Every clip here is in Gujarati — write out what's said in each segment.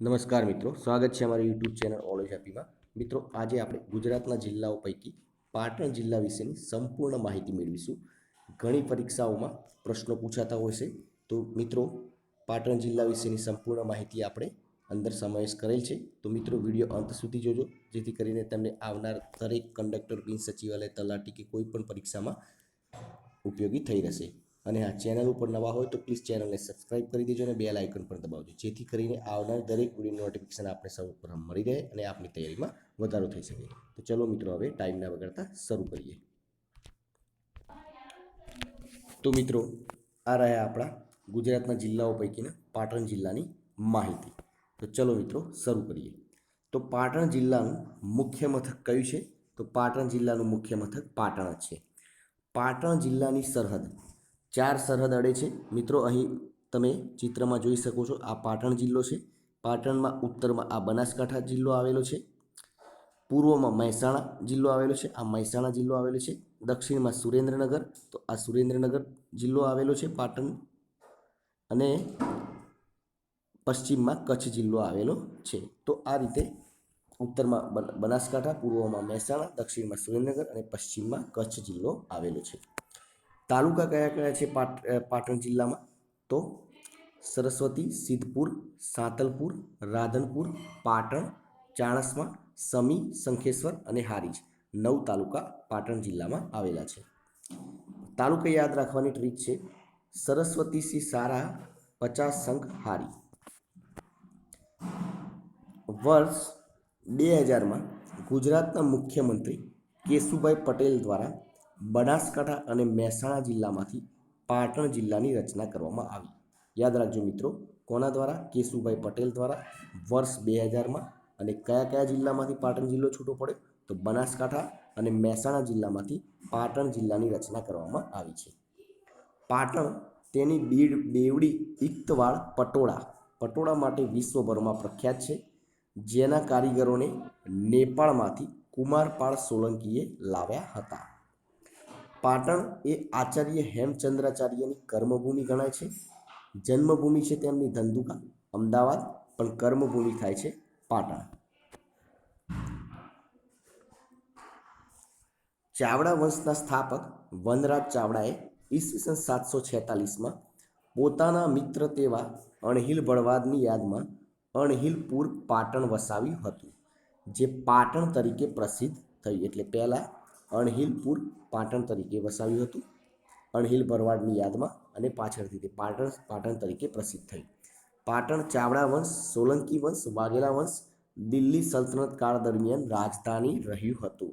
નમસ્કાર મિત્રો, સ્વાગત છે અમારી યુટ્યુબ ચેનલ ઓલેજ હેપીમાં મિત્રો, આજે આપણે ગુજરાતના જિલ્લાઓ પૈકી પાટણ જિલ્લા વિશેની સંપૂર્ણ માહિતી મેળવીશું. ઘણી પરીક્ષાઓમાં પ્રશ્નો પૂછાતા હોય છે. તો મિત્રો, પાટણ જિલ્લા વિશેની સંપૂર્ણ માહિતી આપણે અંદર સમાવેશ કરેલ છે. તો મિત્રો, વીડિયો અંત સુધી જોજો, જેથી કરીને તમને આવનાર દરેક કંડક્ટર બિન સચિવાલય તલાટી કે કોઈ પણ પરીક્ષામાં ઉપયોગી થઈ રહેશે. અને આ ચેનલ ઉપર નવા હોય તો પ્લીઝ ચેનલને સબસ્ક્રાઇબ કરી દેજો અને બેલ આઇકન પણ દબાવજો, જેથી કરીને આવનાર દરેક વીડિયો નોટિફિકેશન આપણે સૌ પ્રથમ મળી રહે અને આપની તૈયારીમાં વધારો થઈ શકે. તો ચલો મિત્રો, હવે ટાઈમ ના બગાડતા શરૂ કરીએ. તો મિત્રો, આ રહ્યા આપણા ગુજરાતના જિલ્લાઓ પૈકીના પાટણ જિલ્લાની માહિતી. તો ચલો મિત્રો, શરૂ કરીએ. તો પાટણ જિલ્લાનું મુખ્ય મથક કયું છે? તો પાટણ જિલ્લાનું મુખ્ય મથક પાટણ જ છે. પાટણ જિલ્લાની સરહદ ચાર સરહદ અડે છે. મિત્રો, અહીં તમે ચિત્રમાં જોઈ શકો છો, આ પાટણ જિલ્લો છે. પાટણમાં ઉત્તરમાં આ બનાસકાંઠા જિલ્લો આવેલો છે. પૂર્વમાં મહેસાણા જિલ્લો આવેલો છે. આ મહેસાણા જિલ્લો આવેલો છે. દક્ષિણમાં સુરેન્દ્રનગર, તો આ સુરેન્દ્રનગર જિલ્લો આવેલો છે, પાટણ. અને પશ્ચિમમાં કચ્છ જિલ્લો આવેલો છે. તો આ રીતે ઉત્તરમાં બન- બનાસકાંઠા, પૂર્વમાં મહેસાણા, દક્ષિણમાં સુરેન્દ્રનગર અને પશ્ચિમમાં કચ્છ જિલ્લો આવેલો છે. તાલુકા કયા કયા છે પાટ પાટણ જિલ્લામાં? તો સરસ્વતી, સિદ્ધપુર, સાંતલપુર, રાધનપુર, પાટણ, ચાણસમા, સમી, શંખેશ્વર અને હારીજ નવ તાલુકા પાટણ જિલ્લામાં આવેલા છે. તાલુકા યાદ રાખવાની ટ્રીક છે, સરસ્વતી સી સારા, પચાસ શંખ હારી. વર્ષ બે હજારમાં ગુજરાતના મુખ્યમંત્રી કેશુભાઈ પટેલ દ્વારા બનાસકાંઠા અને મહેસાણા જિલ્લામાંથી પાટણ જિલ્લાની રચના કરવામાં આવી. યાદ રાખજો મિત્રો, કોના દ્વારા? કેશુભાઈ પટેલ દ્વારા વર્ષ બે હજારમાં. અને કયા કયા જિલ્લામાંથી પાટણ જિલ્લો છૂટો પડ્યો? તો બનાસકાંઠા અને મહેસાણા જિલ્લામાંથી પાટણ જિલ્લાની રચના કરવામાં આવી છે. પાટણ તેની બીડ બેવડી ઇક્તવાળ પટોળા પટોળા માટે વિશ્વભરમાં પ્રખ્યાત છે. જેના કારીગરોને નેપાળમાંથી કુમારપાળ સોલંકીએ લાવ્યા હતા. પાટણ એ આચાર્ય હેમચંદ્રાચાર્યની કર્મભૂમિ ગણાય છે. જન્મભૂમિ છે તેમની ધંધુકા. અમદાવાદ, પણ કર્મભૂમિ થાય છે પાટણ. ચાવડા વંશના સ્થાપક વનરાજ ચાવડાએ ઈસવીસન સાતસો છેતાલીસમાં પોતાના મિત્ર તેવા અણહિલ બળવાદની યાદમાં અણહિલપુર પાટણ વસાવ્યું હતું, જે પાટણ તરીકે પ્રસિદ્ધ થયું એટલે પહેલાં અણહિલપુર પાટણ તરીકે વસાવ્યું હતું. અણહિલ ભરવાડની યાદમાં અને પાછળથી તે પાટણ પાટણ તરીકે પ્રસિદ્ધ થયું પાટણ ચાવડા વંશ, સોલંકી વંશ, વાઘેલા વંશ, દિલ્હી સલ્તનત કાળ દરમિયાન રાજધાની રહ્યું હતું.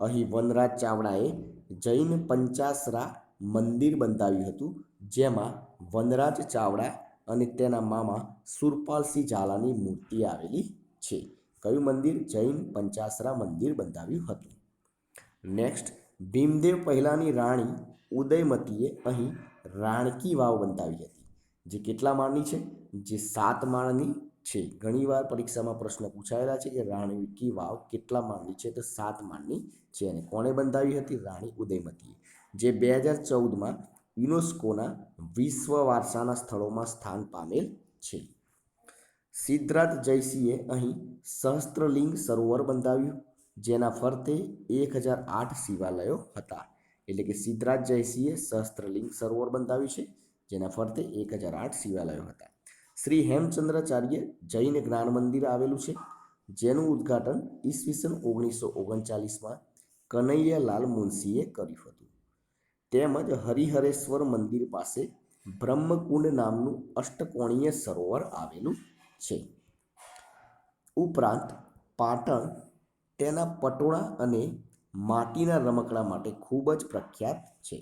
અહીં વનરાજ ચાવડાએ જૈન પંચાસરા મંદિર બંધાવ્યું હતું, જેમાં વનરાજ ચાવડા અને તેના મામા સુરપાલસિંહ ઝાલાની મૂર્તિ આવેલી છે. કયું મંદિર? જૈન પંચાસરા મંદિર બંધાવ્યું હતું. નેક્સ્ટ ભીમદેવ પહેલાંની રાણી ઉદયમતીએ અહીં રાણકી વાવ બંધાવી હતી. જે કેટલા માળની છે? જે સાત માળની છે. ઘણીવાર પરીક્ષામાં પ્રશ્ન પૂછાયેલા છે કે રાણકી વાવ કેટલા માળની છે? તો સાત માળની છે. અને કોણે બંધાવી હતી? રાણી ઉદયમતીએ. જે બે હજાર ચૌદમાં યુનેસ્કોના વિશ્વ વારસાના સ્થળોમાં સ્થાન પામેલ છે. સિદ્ધરાજ જયસિંહે અહીં સહસ્ત્રલિંગ સરોવર બંધાવ્યું. જેના ફરતે એક હજાર આઠ શિવાલયો હતા. એટલે કે સિદ્ધરાજ જયસિંહે સહસ્ત્રલિંગ સરોવર બંધાવ્યું છે, જેના ફરતે એક હજાર આઠ શિવાલયો હતા. શ્રી હેમચંદ્રાચાર્ય જૈન જ્ઞાન મંદિર આવેલું છે, જેનું ઉદ્ઘાટન ઈસવીસન ઓગણીસો ઓગણચાલીસમાં કનૈયાલાલ મુનશીએ કર્યું હતું. તેમજ હરિહરેશ્વર મંદિર પાસે બ્રહ્મકુંડ નામનું અષ્ટકોણીય સરોવર આવેલું છે. ઉપરાંત પાટણ તેના પટોળા અને માટીના રમકડા માટે ખૂબ જ પ્રખ્યાત છે.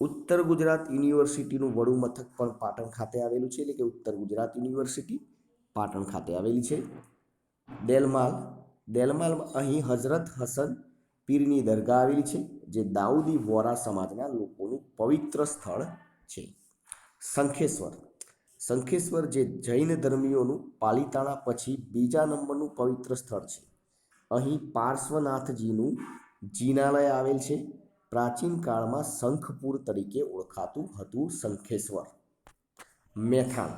ઉત્તર ગુજરાત યુનિવર્સિટીનું વડુ મથક પણ પાટણ ખાતે આવેલું છે. એટલે કે ઉત્તર ગુજરાત યુનિવર્સિટી પાટણ ખાતે આવેલી છે. દેલમાલ દેલમાલમાં અહીં હઝરત હસન પીરની દરગાહ આવેલી છે, જે દાઉદી વોરા સમાજના લોકોનું પવિત્ર સ્થળ છે. શંખેશ્વર શંખેશ્વર જે જૈન ધર્મીઓનું પાલિતાણા પછી બીજા નંબરનું પવિત્ર સ્થળ છે. અહીં પાર્શ્વનાથજીનું જીનાલય આવેલ છે. પ્રાચીન કાળમાં શંખપુર તરીકે ઓળખાતું હતું શંખેશ્વર. મેથાણ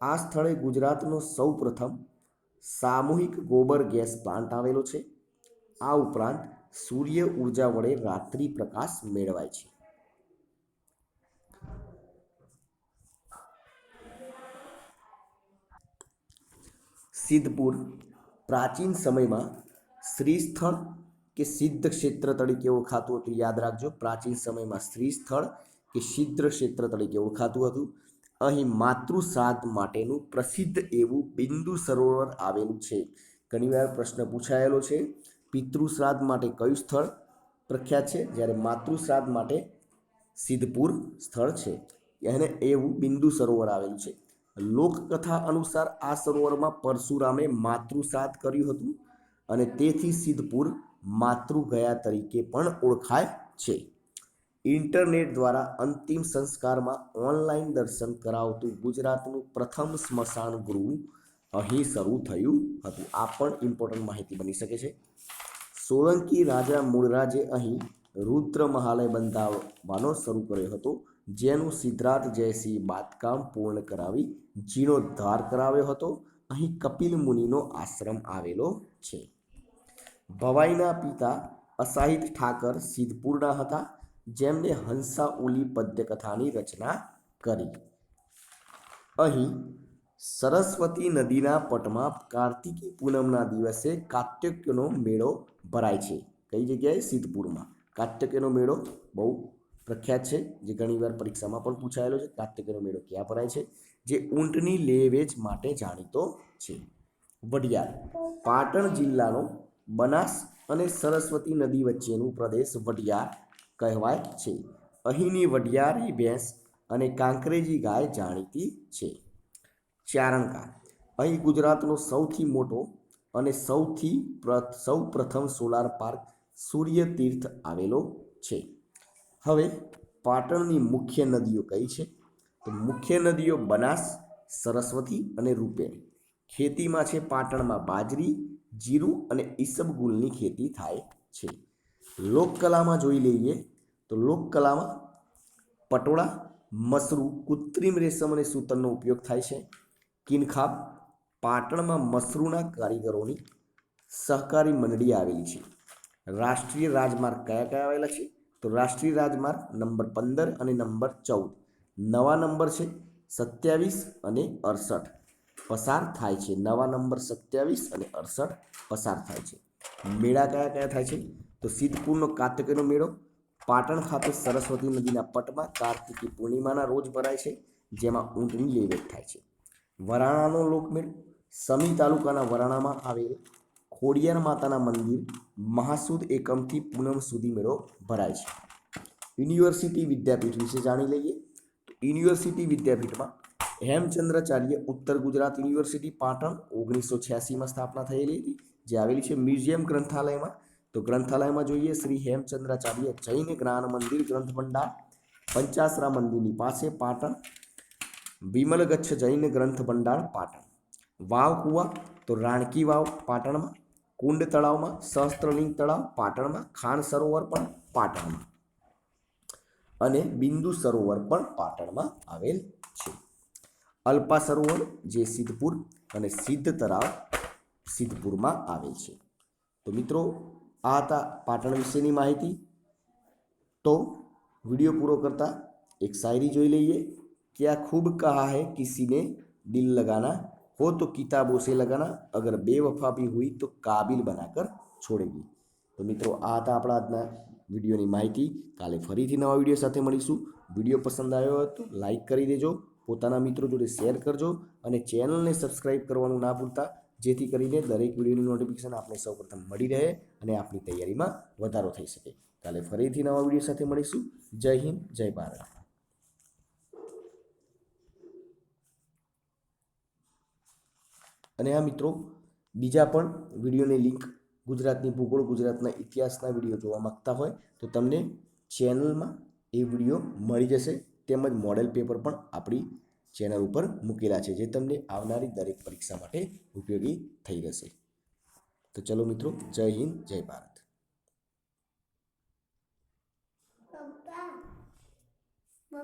આ સ્થળે ગુજરાતનો સૌપ્રથમ સામૂહિક ગોબર ગેસ પ્લાન્ટ આવેલો છે. આ ઉપરાંત સૂર્ય ઊર્જા વડે રાત્રિ પ્રકાશ મેળવાય છે. સિદ્ધપુર. પ્રાચીન સમયમાં શ્રીસ્થળ કે સિદ્ધ ક્ષેત્ર તરીકે ઓળખાતું હતું, યાદ રાખજો. પ્રાચીન સમયમાં શ્રીસ્થળ કે સિદ્ધ ક્ષેત્ર તરીકે ઓળખાતું હતું. અહીં માતૃશ્રાદ્ધ માટેનું પ્રસિદ્ધ એવું બિંદુ સરોવર આવેલું છે. ઘણીવાર પ્રશ્ન પૂછાયેલો છે પિતૃશ્રાદ્ધ માટે કયું સ્થળ પ્રખ્યાત છે? જ્યારે માતૃશ્રાદ્ધ માટે સિદ્ધપુર સ્થળ છે. એને એવું બિંદુ સરોવર આવેલું છે. લોકકથા અનુસાર આ સરોવરમાં પરશુરામે માતૃશ્રાદ્ધ કર્યું હતું. અને તેથી સિદ્ધપુર માતૃગયા તરીકે પણ ઓળખાય છે. ઇન્ટરનેટ દ્વારા અંતિમ સંસ્કારમાં ઓનલાઈન દર્શન કરાવતું ગુજરાતનું પ્રથમ સ્મશાન ગૃહ અહીં શરૂ થયું હતું. આ પણ ઇમ્પોર્ટન્ટ માહિતી બની શકે છે. સોલંકી રાજા મૂળરાજે અહીં રુદ્ર મહાલય બંધાવવાનો શરૂ કર્યો હતો, જેનું સિદ્ધરાજ જયસિંહ બાંધકામ પૂર્ણ કરાવી જીર્ણોદ્ધાર કરાવ્યો હતો. અહીં કપિલ મુનિનો આશ્રમ આવેલો છે. ભવાઈના પિતા અસાહિત ઠાકર સિદ્ધપુરના હતા, જેમણે હંસા ઉલી પદ્યકથાની રચના કરી. અહીં સરસ્વતી નદીના પટમાં કાર્તિકી પૂનમના દિવસે કાત્યક્યનો મેળો ભરાય છે. કઈ જગ્યાએ? સિદ્ધપુરમાં. કાત્યક્યનો મેળો? બહુ પ્રખ્યાત છે, જે ઘણીવાર પરીક્ષામાં પણ પૂછાયેલો છે કાત્યક્યનો મેળો ક્યાં ભરાય છે, જે ઊંટની લેવેજ માટે જાણીતો છે. વડિયાર, પાટણ જિલ્લાનો બનાસ અને સરસ્વતી નદી વચ્ચેનું પ્રદેશ વડિયાર કહેવાય છે. અહીંની વડિયારી ભેંસ અને કાંકરેજી ગાય જાણીતી છે. ચારણકા, અહીં ગુજરાતનો સૌથી મોટો અને સૌથી સૌ પ્રથમ સોલાર પાર્ક સૂર્ય તીર્થ આવેલો છે. હવે પાટણની મુખ્ય નદીઓ કઈ છે? તો મુખ્ય નદીઓ બનાસ, સરસ્વતી અને રૂપેણી. ખેતીમાં છે પાટણમાં બાજરી, જીરું અને ઈસબગુલની ખેતી થાય છે. લોકકલામાં જોઈ લઈએ તો લોકકલામાં પટોળા, મસરૂ, કૃત્રિમ રેશમ અને સૂતરનો ઉપયોગ થાય છે. કિનખાબ પાટણમાં મસરૂના કારીગરોની સહકારી મંડળી આવેલી છે. રાષ્ટ્રીય રાજમાર્ગ કયા કયા આવેલા છે? તો રાષ્ટ્રીય રાજમાર્ગ નંબર પંદર અને નંબર ચૌદ. નવા નંબર છે સત્યાવીસ અને અડસઠ. પસાર થાય છે. નવા નંબર સત્યાવીસ અને અડસઠ પસાર થાય છે. મેળા કયા કયા થાય છે? તો સિદ્ધપુરનો કાર્તિકનો મેળો, પાટણ ખાતે સરસ્વતી નદીના પટમાં કાર્તિકી પૂર્ણિમાના રોજ ભરાય છે, જેમાં ઊંટની લેવેટ થાય છે. વરાણાનો લોકમેળ સમી તાલુકાના વરાણામાં આવેલ ખોડિયાર માતાના મંદિર મહાસુદ એકમથી પૂનમ સુધી મેળો ભરાય છે. યુનિવર્સિટી વિદ્યાપીઠ વિશે જાણી લઈએ તો યુનિવર્સિટી વિદ્યાપીઠમાં હેમચંદ્રાચાર્ય ઉત્તર ગુજરાત યુનિવર્સિટી પાટણ ઓગણીસો છ્યાસીમાં સ્થાપના થયેલી હતી, જે આવેલી છે મ્યુઝિયમ ગ્રંથાલયમાં. તો ગ્રંથાલયમાં જોઈએ શ્રી હેમચંદ્રાચાર્ય જૈન જ્ઞાન મંદિર ગ્રંથ ભંડાર પંચાસરા મંદિરની પાસે પાટણ, વિમલગચ્છ જૈન ગ્રંથ ભંડાર પાટણ. વાવ કુવા તો રાણકી વાવ પાટણમાં કુંડ તળાવમાં સહસ્ત્રલિંગ તળાવ, પાટણમાં, ખાણ સરોવર પણ પાટણમાં. અને બિંદુ સરોવર પણ પાટણમાં આવેલ છે. અલ્પા સરોવર, જે સિદ્ધપુર અને સિદ્ધ તળાવ સિદ્ધપુરમાં આવેલ છે. તો મિત્રો, આ હતા પાટણ વિશેની માહિતી. તો વીડિયો પૂરો કરતાં એક શાયરી જોઈ લઈએ. કે આ ખૂબ કહા હે કિસીને દિલ લગાના हो तो किताबों से लगाना अगर बेवफा भी हुई तो काबिल बनाकर છોડેગી તો મિત્રો આ હતા આપણા આજના વિડીયોની માહિતી કાલે ફરીથી નવા વિડીયો સાથે મળીશું વિડીયો પસંદ આવ્યો હોય તો લાઈક કરી દેજો પોતાના મિત્રો જોડે શેર કરજો અને ચેનલને સબસ્ક્રાઈબ કરવાનું ના ભૂલતા જેથી કરીને દરેક વિડીયોની નોટિફિકેશન આપણે સૌપ્રથમ મળી રહે અને આપણી તૈયારીમાં વધારો થઈ શકે કાલે ફરીથી નવા વિડીયો સાથે મળીશું જય હિન્દ જય ભારત અને આ મિત્રો, બીજા પણ વિડીયોની લિંક ગુજરાતની ભૂગોળ, ગુજરાતના ઇતિહાસના વીડિયો જોવા માગતા હોય, તો તમને ચેનલમાં એ વીડિયો મળી જશે. તેમજ મોડેલ પેપર પણ આપણી ચેનલ ઉપર મૂકેલા છે, જે તમને આવનારી દરેક પરીક્ષા માટે ઉપયોગી થઈ રહેશે. તો ચલો મિત્રો, જય હિન્દ, જય ભારત. જો